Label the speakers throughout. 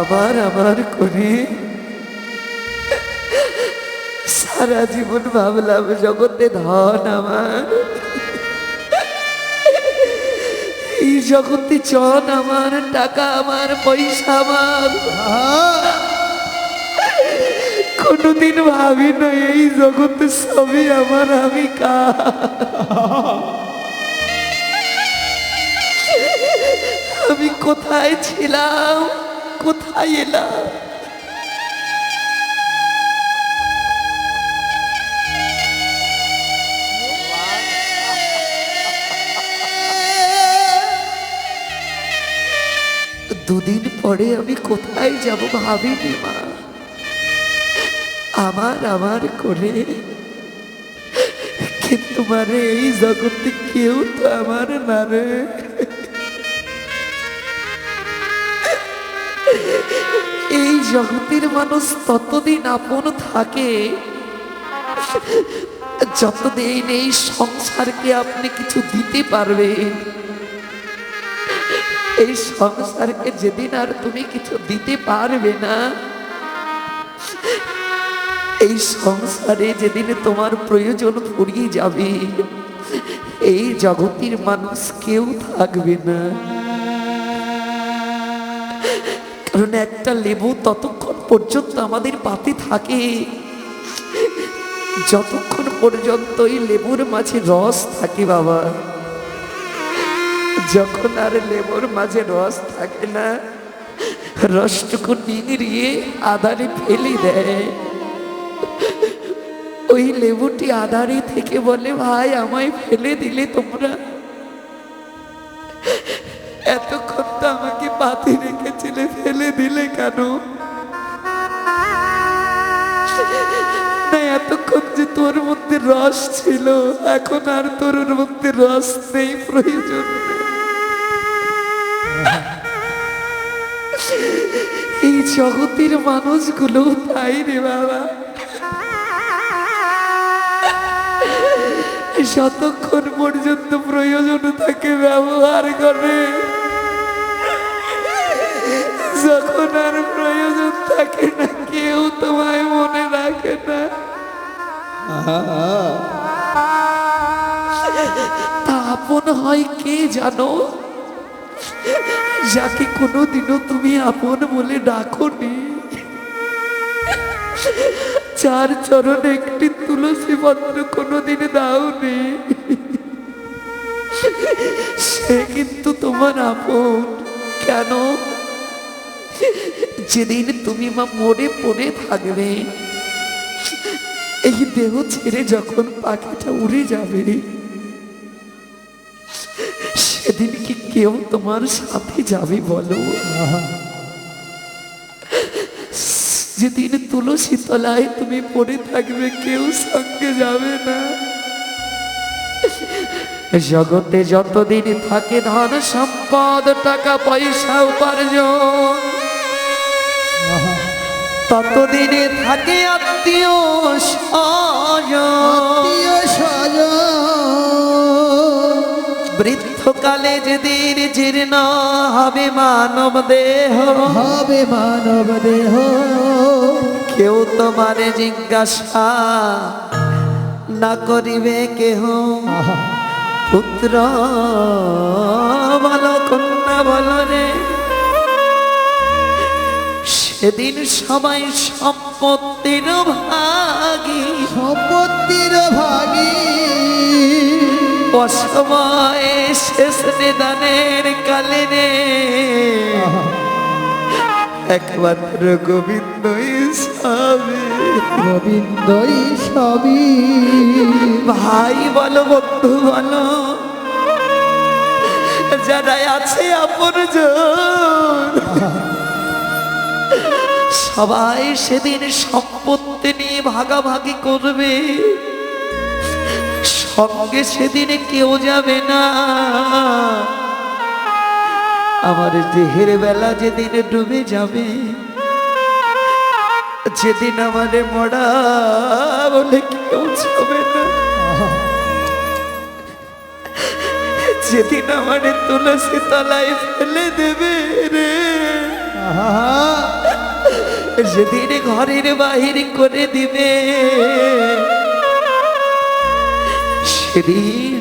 Speaker 1: আবার আবার করে। সারা জীবন ভাবলাম, জগতে ধন আমার। এই জগতে চন আমার, টাকা আমার, পয়সা আমার। কোনোদিন ভাবি না, এই জগতে সবই আমার, আমি কা আমি কোথায় ছিলাম? কোথায় এলাম দুদিন পরে আমি কোথায় যাব ভাবিনি, মা। আমার আমার করে। কিন্তু মানে এই জগতে কেউ তো আমার না রে। জগতের মানুষ ততদিন আপন থাকে। যতদিন এই সংসারকে আপনি কিছু দিতে পারবেন, এই সংসারকে যেদিন আর তুমি কিছু দিতে পারবে না, এই সংসারে যেদিন তোমার প্রয়োজন ফুরিয়ে যাবে, এই জগতের মানুষ কেউ থাকবে না। কারণ একটা লেবু ততক্ষণ পর্যন্ত আমাদের পাতে থাকে। যতক্ষণ পর্যন্ত এই লেবুর মাঝে রস থাকে বাবা, যখন আর লেবুর মাঝে রস থাকে না, রসটুকু নিংড়িয়ে আধারে ফেলে দেয়। ওই লেবুটি আধারে থেকে বলে, ভাই, আমায় ফেলে দিলে তোমরা রস ছিল, এখন আর তোর মধ্যে রস নেই, প্রয়োজন এই জগতের মানুষগুলো তাই রে বাবা। যতক্ষণ পর্যন্ত প্রয়োজন থাকে ব্যবহার করে, যখন আর প্রয়োজন থাকে না, কেউ তোমায় মনে রাখে না। তা আপন হয় কে জানো? যাকে কোনোদিনও তুমি আপন বলে ডাকনি। চার চরণে একটি তুলসী পত্র কোনোদিন দাওনি। সে কিন্তু তোমার আপন। কেন? যেদিন তুমি মা মরে পড়ে থাকবে এই দেহ ছেড়ে যখন পাখিটা উড়ে যাবে, সেদিন কি কেউ তোমার সাথে যাবে বলো? যেদিন তুলসী তলায় তুমি পড়ে থাকবে, কেউ সঙ্গে যাবে না। জগতে যতদিন থাকে ধন সম্পদ, টাকা পয়সা উপার্জন। ততদিনে থাকে আত্মীয় বৃদ্ধকালে যেদিন জীর্ণ হবে মানব দেহ।
Speaker 2: হবে মানব দেহ।
Speaker 1: কেউ তোমার জিজ্ঞাসা না করিবে কেহ। পুত্র বল কন্যা বল রে। সেদিন সবাই সম্পত্তির ভাগি।
Speaker 2: সম্পত্তির ভাগি।
Speaker 1: অসময় শেষ নিদানের কালে রে একমাত্র গোবিন্দই স্বামী।
Speaker 2: গোবিন্দই সবই
Speaker 1: ভাই বলো বন্ধু বলো যারা আছে আপন সবাই সেদিন সম্পত্তি নিয়ে ভাগাভাগি করবে। সঙ্গে সেদিন কেউ যাবে না। আমার দেহের বেলা যেদিন ডুবে যাবে, যেদিন আমারে মরা বলে কেউ যাবে না। যেদিন আমারে তুলসী তলায় ফেলে দেবে রে।
Speaker 2: আহা।
Speaker 1: যেদিন ঘরের বাহির করে দিবে, সেদিন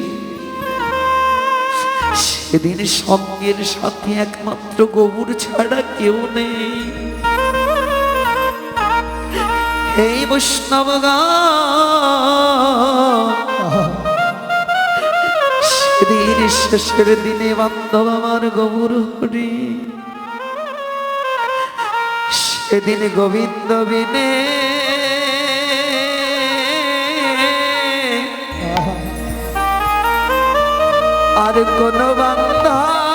Speaker 1: সেদিন সঙ্গের সাথে একমাত্র গবুর ছাড়া কেউ নেই। এই বৈষ্ণবগণ সেদিন শেষের দিনে বান্ধব আমার গবুর হরি। সেদিন গোবিন্দ বিনে। আর কোন বান্ধব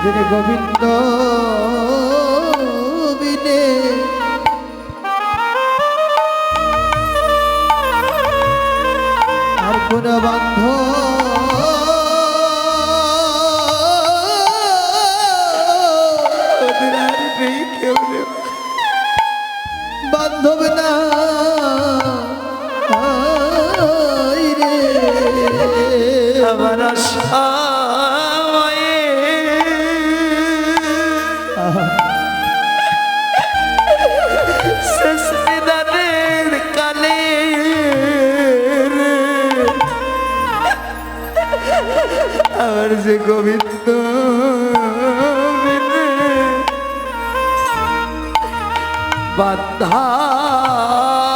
Speaker 2: সেদিন গোবিন্দ বিনে আর কোন বান্ধ
Speaker 1: বাধা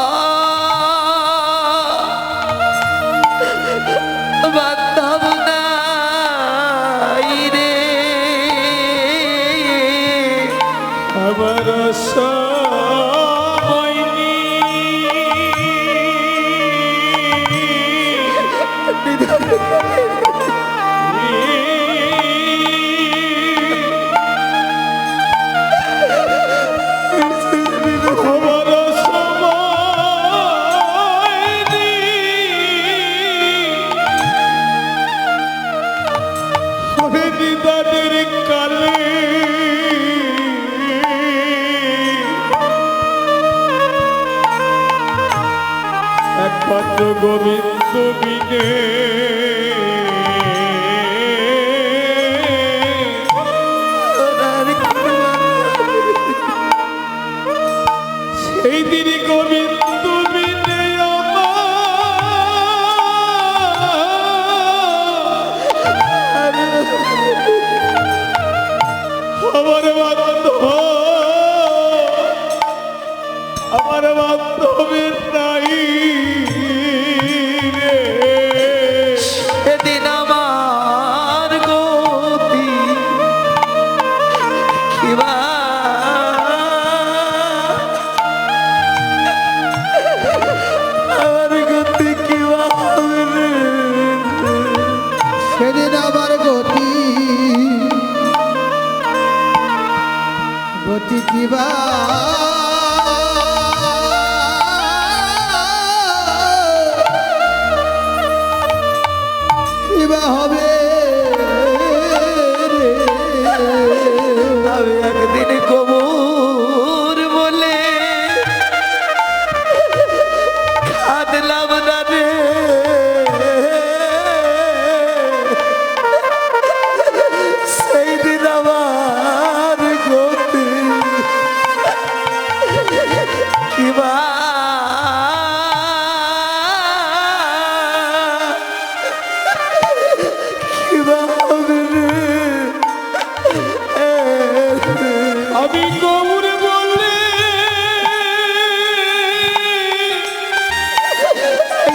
Speaker 3: নিদানের কালে। একমাত্র গোবিন্দ বিনে।
Speaker 1: দিবা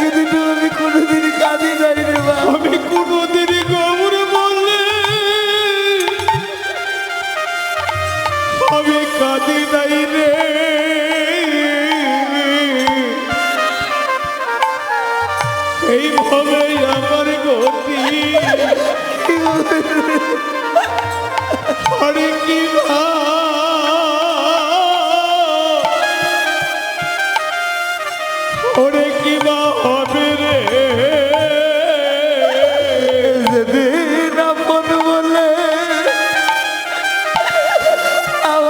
Speaker 1: Get into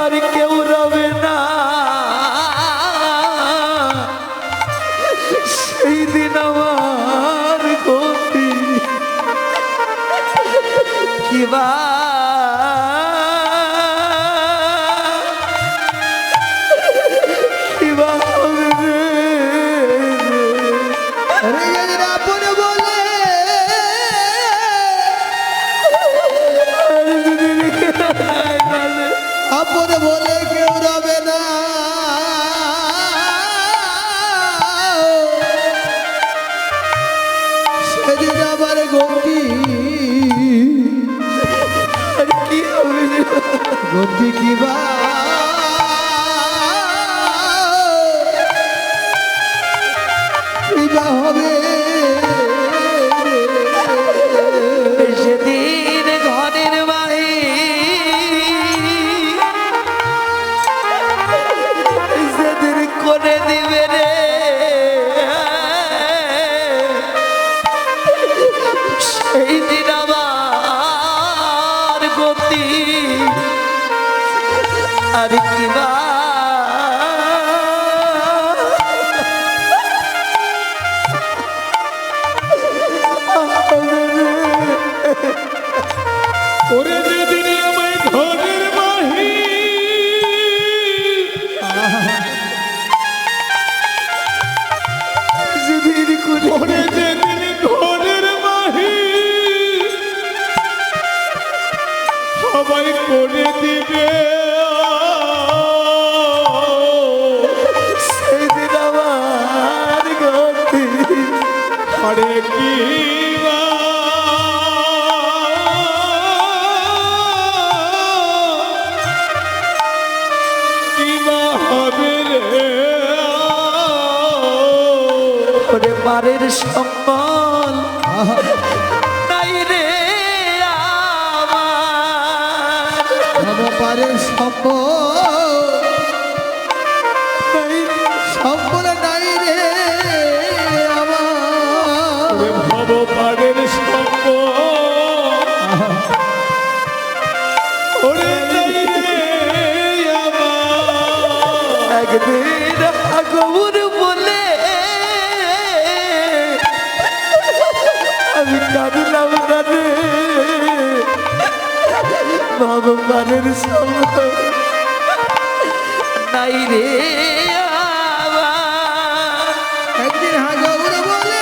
Speaker 2: আর কেউ সেদিন আমার গতি।
Speaker 1: কি হবে
Speaker 3: ওরে
Speaker 1: সম্বল নাই রে আমার।
Speaker 2: পারে সম্পদ
Speaker 1: নাই রে।
Speaker 2: সম্পদ নাই রে আমার।
Speaker 3: আমার
Speaker 1: একদিন আগমন বলে ভগবানের সম্বল নাই রে
Speaker 2: একদিন বলে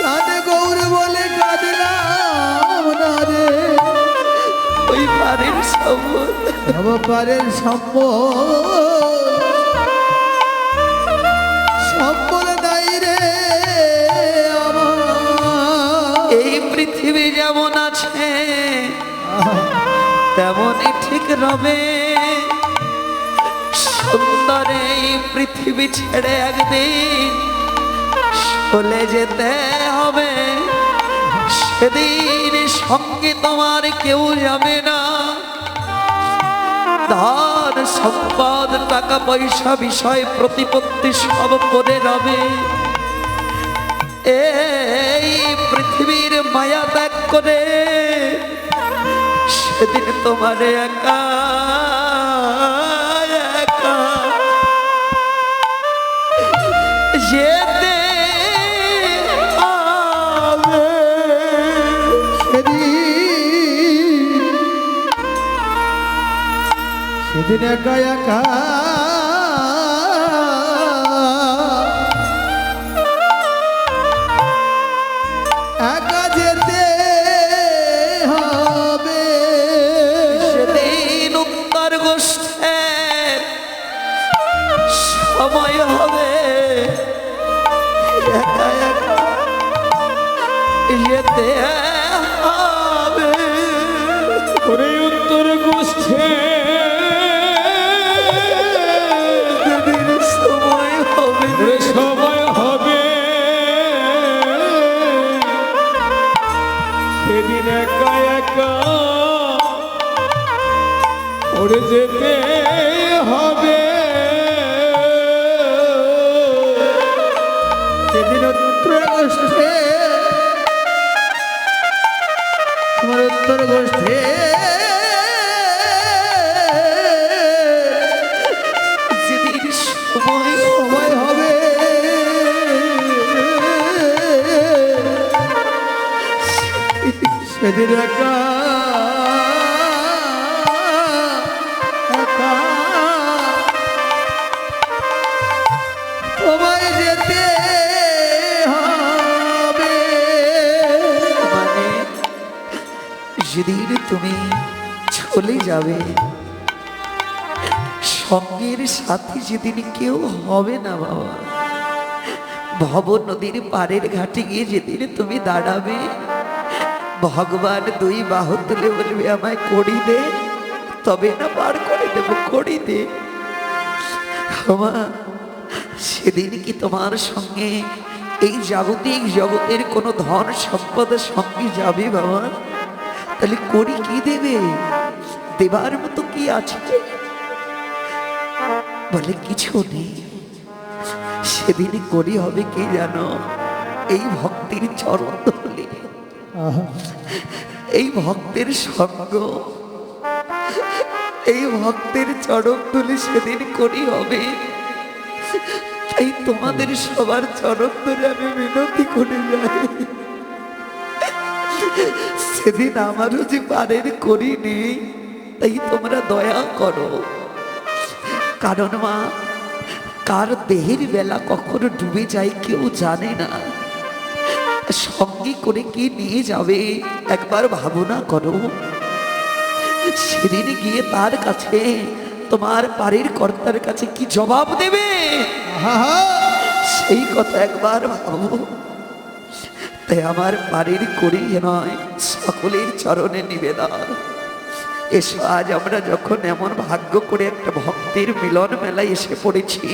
Speaker 2: কাঁদে গৌর বলে কাঁদলাম না রে।
Speaker 1: ওই পারের
Speaker 2: পারের সম্পদ
Speaker 1: যেমন আছে, তেমনই ঠিক রবে। সুন্দর এই পৃথিবী ছেড়ে একদিন চলে যেতে হবে। সেদিন সঙ্গে তোমার কেউ যাবে না। ধন, সম্পদ, টাকা, পয়সা, বিষয়, প্রতিপত্তি সব করে রবে। এই পৃথিবীর মায়া ত্যাগ করে সেদিন তোমার একা একা। যেতে
Speaker 2: সেদিন একা একা।
Speaker 1: সেদিন একা হবে। মানে যেদিন তুমি চলে যাবে, সঙ্গের সাথে যেদিন কেউ হবে না বাবা। ভব নদীর পাড়ের ঘাটে গিয়ে যেদিন তুমি দাঁড়াবে ভগবান দুই বাহু তুলে বলবে আমায় করি দে, তবে না পার করে দেব করি দে। সেদিন কি তোমার সঙ্গে এই জাগতিক জগতের কোনো ধন সম্পদ সঙ্গে যাবে বাবা? তাহলে করি কি দেবে? দেবার মতো কি আছে বলে কিছু নেই। সেদিন করি হবে কি জানো? এই ভক্তির চরণ ধরলে। এই ভক্তের সঙ্গ, এই ভক্তের চরণ ধুলে সেদিন করি হবে। তাই তোমাদের সবার চরণ ধরে আমি মিনতি করে যাই সেদিন আমারও যে পারের করি নেই, তাই তোমরা দয়া করো। কারণ মা, কার দেহের বেলা কখনো ডুবে যায় কেউ জানে না। সঙ্গে করে কি নিয়ে যাবে? একবার ভাবনা করো। সেদিন গিয়ে তার কাছে, তোমার বাড়ির কর্তার কাছে কি জবাব দেবে? সেই কথা একবার ভাবো। তাই আমার বাড়ির করি নয়, সকলের চরণে নিবেদন। এসো, আজ আমরা যখন এমন ভাগ্য করে একটা ভক্তের মিলন মেলায় এসে পড়েছি,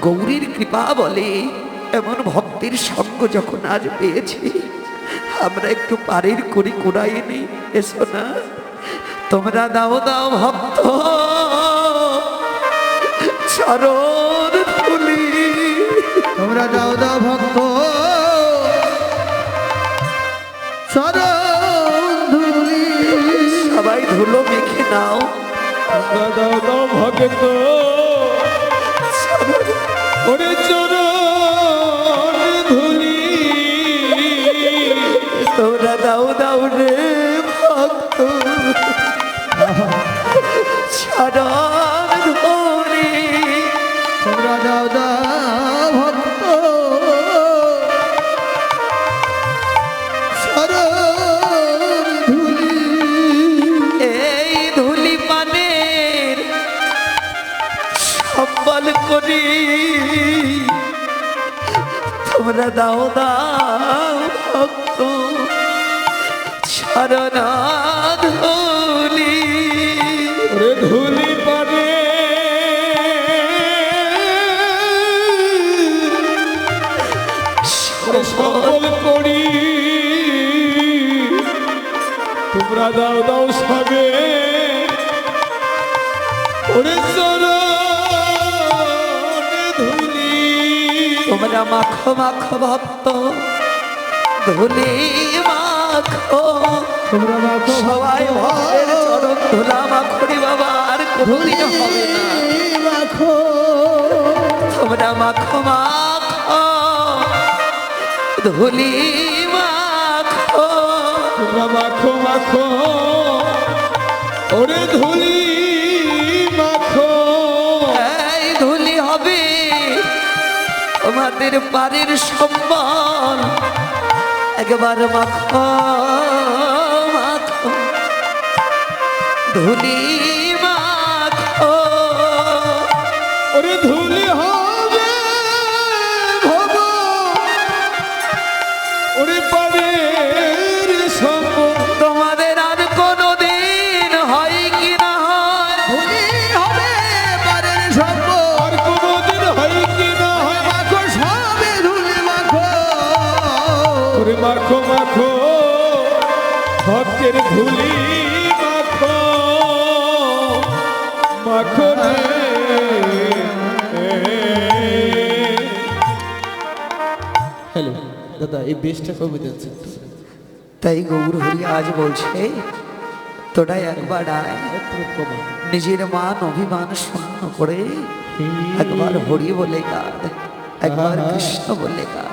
Speaker 1: গৌরীর কৃপা বলে এমন ভক্তের সঙ্গ যখন আজ পেয়েছি আমরা একটু পাড়ের করি কুড়াই নি এসো না তোমরা দাও দাও ভক্ত। চরণ ফুলি
Speaker 2: তোমরা দাও দাও ভক্ত।
Speaker 1: সবাই ধুলো মেখে নাও।
Speaker 3: দাও দাও দাও ভগত ওরে
Speaker 1: দাও দাও
Speaker 2: তোমরা
Speaker 1: মাখো মাখো ভক্ত। ধুলি মাখো। সবাই ভক্তের চরণ ধুলা মাখরি বাবা আর কোনদিন হবে না।
Speaker 2: মাখো।
Speaker 1: তোমরা মাখো মাখো। ধুলি মাখো।
Speaker 3: মাখো মাখো। ওরে ধুলি
Speaker 1: তোমাদের বাড়ির সম্মান। একবার মাখ মাখ। ধুলি
Speaker 3: ভক্তের ধুলি মাখো মাখো
Speaker 4: হ্যালো দাদা এই বেশটা কবে দিচ্ছেন
Speaker 1: তাই গৌর হরি আজ বলছে তোরা একবার আয়। নিজের মান অভিমান শূন্য করে একবার হরি বলে গাদ একবার কৃষ্ণ বলে গাদ